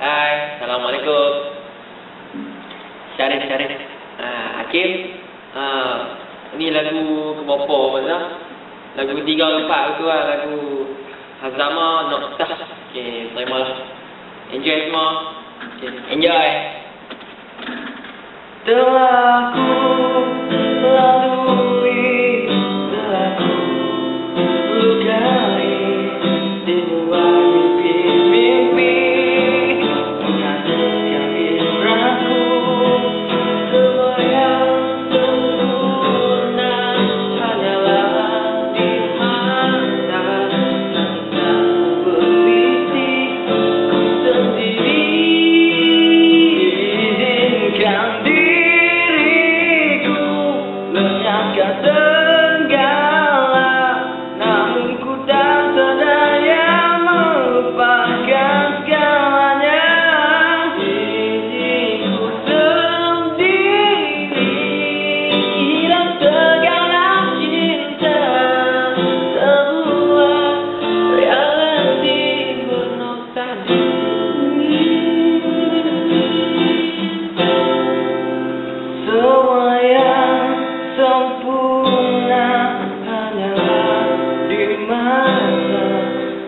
Hai, Assalamualaikum. Syarif, Syarif. Ha, Hakim. Ha, ni lagu ke berapa Mazah? Lagu tiga ke empat tu lah. Lagu Hazama Noktah. Okay, terimalah. Enjoy semua. Okay, enjoy. Telah ku lalui, telah ku lukai di dua got done.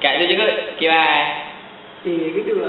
kệ cho chứ kìa bài thì cái kiểu là